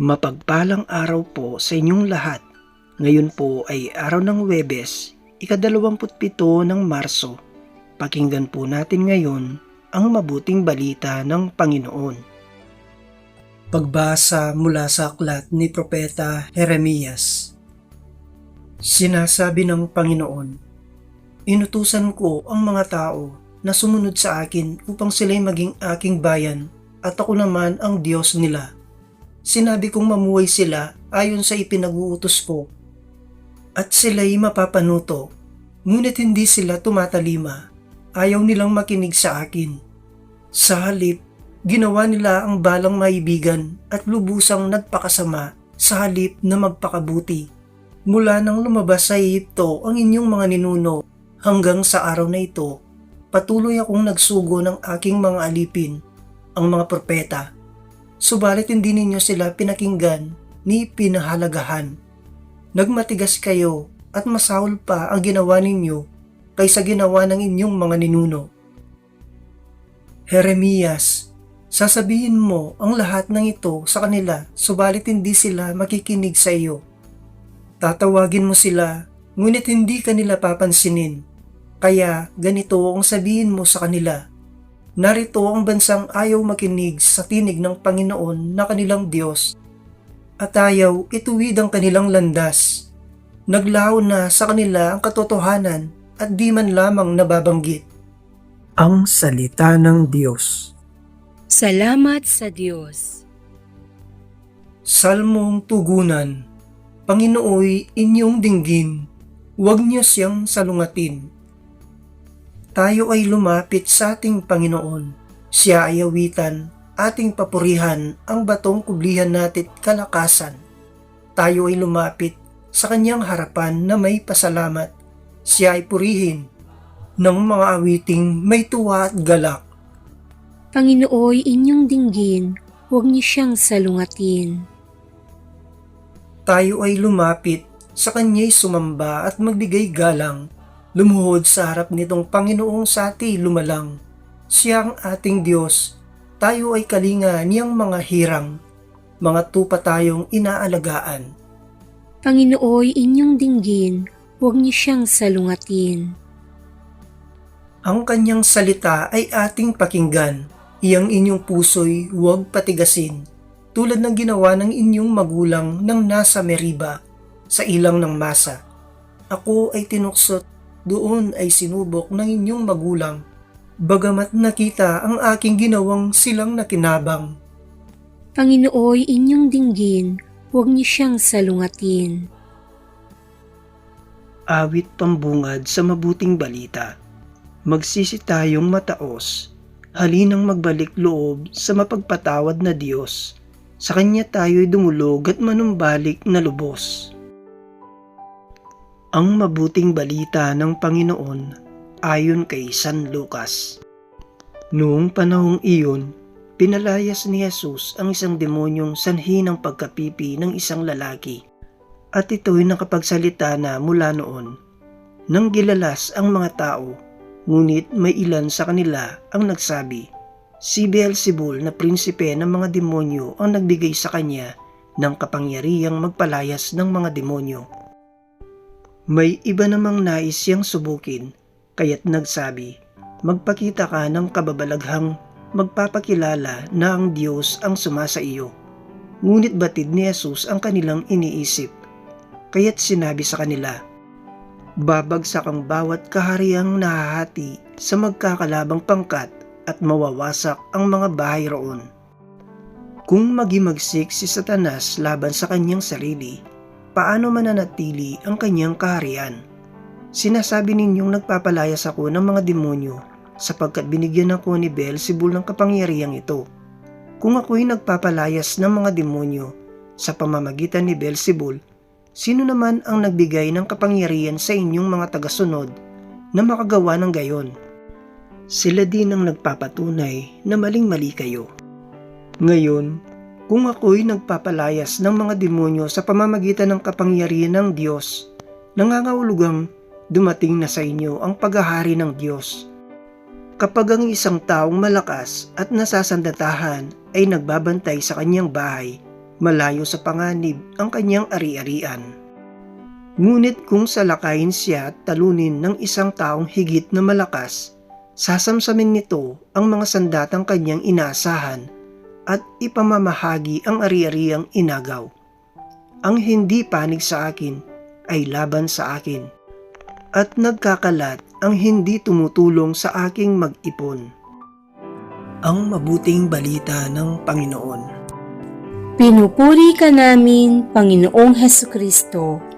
Mapagpalang araw po sa inyong lahat. Ngayon po ay araw ng Webes, ikadalawamputpito ng Marso. Pakinggan po natin ngayon ang mabuting balita ng Panginoon. Pagbasa mula sa aklat ni Propeta Jeremias. Sinasabi ng Panginoon, Inutusan ko ang mga tao na sumunod sa akin upang sila'y maging aking bayan at ako naman ang Diyos nila. Sinabi kong mamuhay sila ayon sa ipinag-uutos ko at sila'y mapapanuto. Ngunit hindi sila tumatalima. Ayaw nilang makinig sa akin. Sa halip, ginawa nila ang balang maibigan at lubusang nagpakasama sa halip na magpakabuti. Mula nang lumabas sa Ehipto ang inyong mga ninuno hanggang sa araw na ito, patuloy akong nagsugo ng aking mga alipin, ang mga propeta. Subalit hindi ninyo sila pinakinggan ni pinahalagahan. Nagmatigas kayo at masahol pa ang ginawa ninyo kaysa ginawa ng inyong mga ninuno. Jeremias, sasabihin mo ang lahat ng ito sa kanila subalit hindi sila makikinig sa iyo. Tatawagin mo sila ngunit hindi kanila papansinin. Kaya ganito ang sabihin mo sa kanila. Narito ang bansang ayaw makinig sa tinig ng Panginoon na kanilang Diyos at ayaw ituwid ang kanilang landas. Naglaho na sa kanila ang katotohanan at di man lamang nababanggit. Ang Salita ng Diyos Salamat sa Diyos. Salmong Tugunan Panginooy inyong dinggin, huwag niyo siyang salungatin. Tayo ay lumapit sa ating Panginoon. Siya ay awitan, ating papurihan ang batong kublihan natit kalakasan. Tayo ay lumapit sa kanyang harapan na may pasalamat. Siya ay purihin ng mga awiting may tuwa at galak. Panginooy inyong dinggin, huwag niyo siyang salungatin. Tayo ay lumapit sa kanya'y sumamba at magbigay galang. Lumuhod sa harap nitong Panginoong sati lumalang. Siya ang ating Diyos. Tayo ay kalinga niyang mga hirang. Mga tupa tayong inaalagaan. Panginooy inyong dinggin, huwag niyo siyang salungatin. Ang kanyang salita ay ating pakinggan. Iyang inyong puso'y huwag patigasin. Tulad ng ginawa ng inyong magulang nang nasa Meriba, sa ilang ng masa. Ako ay tinuksot, doon ay sinubok ng inyong magulang. Bagamat nakita ang aking ginawang silang nakinabang. Panginooy inyong dinggin, huwag niyo siyang salungatin. Awit pambungad sa mabuting balita. Magsisi tayong mataos, halinang magbalik loob sa mapagpatawad na Diyos. Sa Kanya tayo'y dumulog at manumbalik na lubos. Ang mabuting balita ng Panginoon ayon kay San Lucas. Noong panahong iyon, pinalayas ni Jesus ang isang demonyong sanhi ng pagkapipi ng isang lalaki at ito'y nakapagsalita na mula noon. Nang gilalas ang mga tao, ngunit may ilan sa kanila ang nagsabi, Si Beelzebul na prinsipe ng mga demonyo ang nagbigay sa kanya ng kapangyarihang magpalayas ng mga demonyo. May iba namang nais siyang subukin, kaya't nagsabi, Magpakita ka ng kababalaghang magpapakilala na ang Diyos ang sumasa iyo. Ngunit batid ni Jesus ang kanilang iniisip, kaya't sinabi sa kanila, Babagsak ang bawat kahariang nahahati sa magkakalabang pangkat at mawawasak ang mga bahay roon. Kung magimagsik si Satanas laban sa kanyang sarili, paano mananatili ang kanyang kaharian? Sinasabi ninyong nagpapalayas ako ng mga demonyo sapagkat binigyan ako ni Beelzebul ng kapangyarihang ito. Kung ako'y nagpapalayas ng mga demonyo sa pamamagitan ni Beelzebul, sino naman ang nagbigay ng kapangyarihan sa inyong mga tagasunod na makagawa ng gayon? Sila din ang nagpapatunay na maling-mali kayo. Ngayon, kung ako'y nagpapalayas ng mga demonyo sa pamamagitan ng kapangyarihan ng Diyos, nangangahulugang dumating na sa inyo ang paghahari ng Diyos. Kapag ang isang taong malakas at nasasandatahan ay nagbabantay sa kanyang bahay, malayo sa panganib ang kanyang ari-arian. Ngunit kung salakayin siya at talunin ng isang taong higit na malakas, sasamsamin nito ang mga sandatang kanyang inaasahan at ipamamahagi ang ari-ariang inagaw. Ang hindi panig sa akin ay laban sa akin at nagkakalat ang hindi tumutulong sa aking mag-ipon. Ang mabuting balita ng Panginoon. Pinupuri ka namin, Panginoong Heso Kristo.